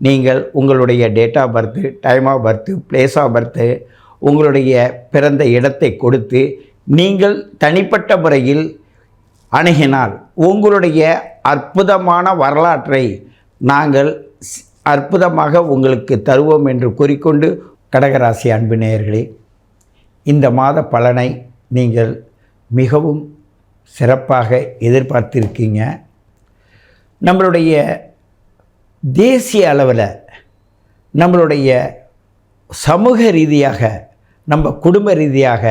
நீங்கள் உங்களுடைய date of birth time of birth place of birth உங்களுடைய பிறந்த இடத்தை கொடுத்து நீங்கள் தனிப்பட்ட முறையில் அணுகினால் உங்களுடைய அற்புதமான வரலாற்றை நாங்கள் அற்புதமாக உங்களுக்கு தருவோம் என்று கூறிக்கொண்டு கடகராசி அன்பு நேயர்களே இந்த மாத பலனை நீங்கள் மிகவும் சிறப்பாக எதிர்பார்த்திருக்கீங்க. நம்மளுடைய தேசிய அளவில் நம்மளுடைய சமூக ரீதியாக நம்ம குடும்ப ரீதியாக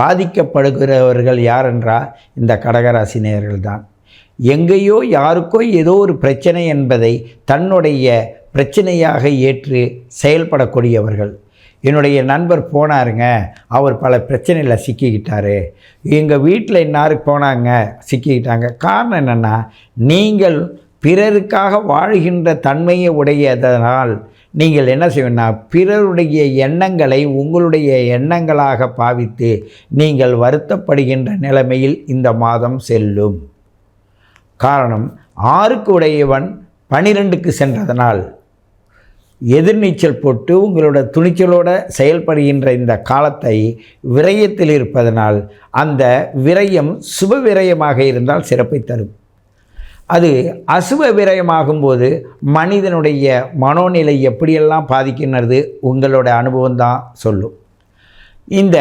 பாதிக்கப்படுகிறவர்கள் யார் என்றால் இந்த கடகராசி நேயர்கள் தான். எங்கேயோ யாருக்கோ ஏதோ ஒரு பிரச்சனை என்பதை தன்னுடைய பிரச்சனையாக ஏற்று செயல்படக்கூடியவர்கள். என்னுடைய நண்பர் போனாருங்க அவர் பல பிரச்சனையில் சிக்கிக்கிட்டார். எங்கள் வீட்டில் இன்னாருக்கு போனாங்க சிக்கிக்கிட்டாங்க. காரணம் என்னென்னா நீங்கள் பிறருக்காக வாழ்கின்ற தன்மையை உடையதனால் நீங்கள் என்ன செய்யணும்னா பிறருடைய எண்ணங்களை உங்களுடைய எண்ணங்களாக பாவித்து நீங்கள் வருத்தப்படுகின்ற நிலைமையில் இந்த மாதம் செல்லும். காரணம் ஆறுக்கு உடையவன் பனிரெண்டுக்கு சென்றதனால் எதிர்நீச்சல் போட்டு உங்களோட துணிச்சலோட செயல்படுகின்ற இந்த காலத்தை விரயத்தில் இருப்பதனால் அந்த விரயம் சுப விரயமாக இருந்தால் சிறப்பை தரும். அது அசுப விரயமாகும்போது மனிதனுடைய மனோநிலை எப்படியெல்லாம் பாதிக்கின்றது உங்களோட அனுபவம் தான் சொல்லும். இந்த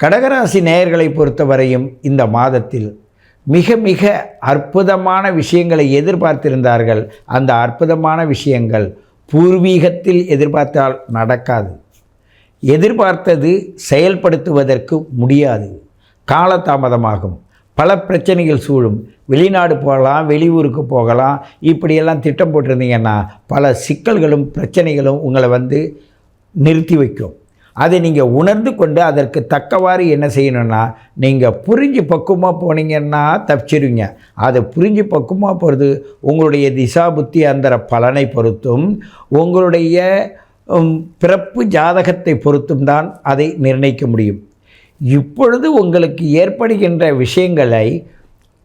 கடகராசி நேயர்களை பொறுத்தவரையும் இந்த மாதத்தில் மிக மிக அற்புதமான விஷயங்களை எதிர்பார்த்திருந்தார்கள். அந்த அற்புதமான விஷயங்கள் பூர்வீகத்தில் எதிர்பார்த்தால் நடக்காது. எதிர்பார்த்தது செயல்படுத்துவதற்கு முடியாது. காலதாமதமாகும். பல பிரச்சனைகள் சூழும். வெளிநாடு போகலாம் வெளியூருக்கு போகலாம். இப்படியெல்லாம் திட்டம் போட்டிருந்தீங்கன்னா பல சிக்கல்களும் பிரச்சனைகளும் உங்களை வந்து நிறுத்தி வைக்கும். அதை நீங்கள் உணர்ந்து கொண்டு அதற்கு தக்கவாறு என்ன செய்யணும்னா நீங்கள் புரிஞ்சு பக்குவமாக போனீங்கன்னா தப்பிச்சிருவீங்க. அதை புரிஞ்சு பக்குவமாக போகிறது உங்களுடைய திசா புத்தி அந்தர பலனை பொறுத்தும் உங்களுடைய பிறப்பு ஜாதகத்தை பொறுத்தும் தான் அதை நிர்ணயிக்க முடியும். இப்பொழுது உங்களுக்கு ஏற்படுகின்ற விஷயங்களை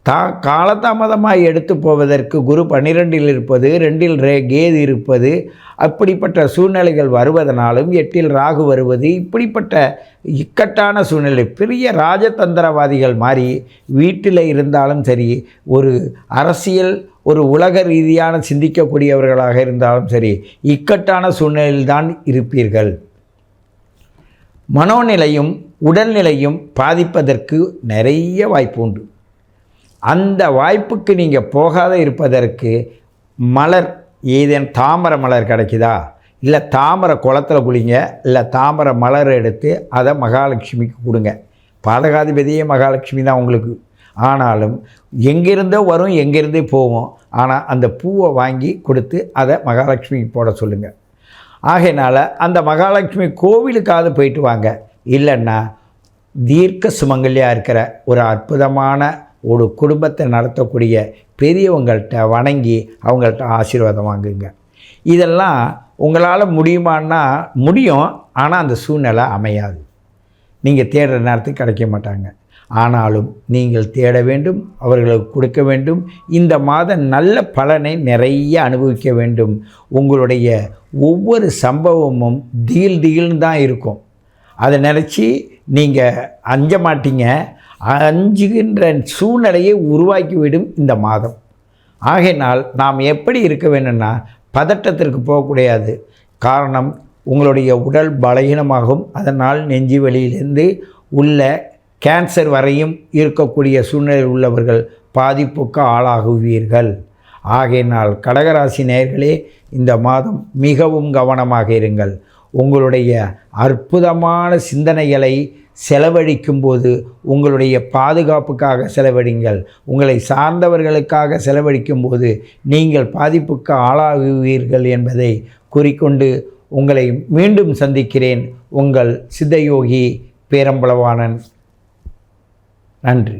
தா காலதாமதமாக எடுத்து போவதற்கு குரு பன்னிரெண்டில் இருப்பது ரெண்டில் ரே கேது இருப்பது அப்படிப்பட்ட சூழ்நிலைகள் வருவதனாலும் எட்டில் ராகு வருவது இப்படிப்பட்ட இக்கட்டான சூழ்நிலை பெரிய ராஜதந்திரவாதிகள் மாதிரி வீட்டில் இருந்தாலும் சரி ஒரு அரசியல் ஒரு உலக ரீதியான சிந்திக்கக்கூடியவர்களாக இருந்தாலும் சரி இக்கட்டான சூழ்நிலையில்தான் இருப்பீர்கள். மனோநிலையும் உடல்நிலையும் பாதிப்பதற்கு நிறைய வாய்ப்பு உண்டு. அந்த வாய்ப்புக்கு நீங்கள் போகாத இருப்பதற்கு மலர் ஏதேனும் தாமரை மலர் கிடைக்குதா? இல்லை தாமரை குளத்தில் குளிங்க இல்லை தாமரை மலர் எடுத்து அதை மகாலட்சுமிக்கு கொடுங்க. பாதகாதிபதியே மகாலட்சுமி தான் உங்களுக்கு. ஆனாலும் எங்கேருந்தோ வரும் எங்கேருந்தே போவோம் ஆனால் அந்த பூவை வாங்கி கொடுத்து அதை மகாலட்சுமிக்கு போட சொல்லுங்கள் ஆகையினால் அந்த மகாலட்சுமி கோவிலுக்காவது போயிட்டு வாங்க. இல்லைன்னா தீர்க்க சுமங்கலியாக இருக்கிற ஒரு அற்புதமான ஒரு குடும்பத்தை நடத்தக்கூடிய பெரியவங்கள்ட்ட வணங்கி அவங்கள்ட்ட ஆசீர்வாதம் வாங்குங்க. இதெல்லாம் உங்களால் முடியுமான்னா முடியும். ஆனால் அந்த சூழ்நிலை அமையாது. நீங்கள் தேடுற நேரத்துக்கு கிடைக்க மாட்டாங்க. ஆனாலும் நீங்கள் தேட வேண்டும் அவர்களுக்கு கொடுக்க வேண்டும். இந்த மாதம் நல்ல பலனை நிறைய அனுபவிக்க வேண்டும். உங்களுடைய ஒவ்வொரு சம்பவமும் திகில் டீல்னு தான் இருக்கும். அதை நினச்சி நீங்கள் அஞ்ச மாட்டீங்க. அஞ்சுகின்ற சூழ்நிலையை உருவாக்கிவிடும் இந்த மாதம். ஆகையினால் நாம் எப்படி இருக்க வேணும்னா பதட்டத்திற்கு போகக்கூடாது காரணம் உங்களுடைய உடல் பலகீனமாகும். அதனால் நெஞ்சு வெளியிலிருந்து உள்ள கேன்சர் வரையும் இருக்கக்கூடிய சூழ்நிலையில் உள்ளவர்கள் பாதிப்புக்கு ஆளாகுவீர்கள். ஆகையினால் கடகராசி நேர்களே இந்த மாதம் மிகவும் கவனமாக இருங்கள். உங்களுடைய அற்புதமான சிந்தனைகளை செலவழிக்கும் போது உங்களுடைய பாதுகாப்புக்காக செலவழிங்கள். உங்களை சார்ந்தவர்களுக்காக செலவழிக்கும் போது நீங்கள் பாதிப்புக்கு ஆளாகுவீர்கள் என்பதை குறிக்கொண்டு உங்களை மீண்டும் சந்திக்கிறேன். உங்கள் சித்தயோகி பேரம்பளவாணன் நன்றி.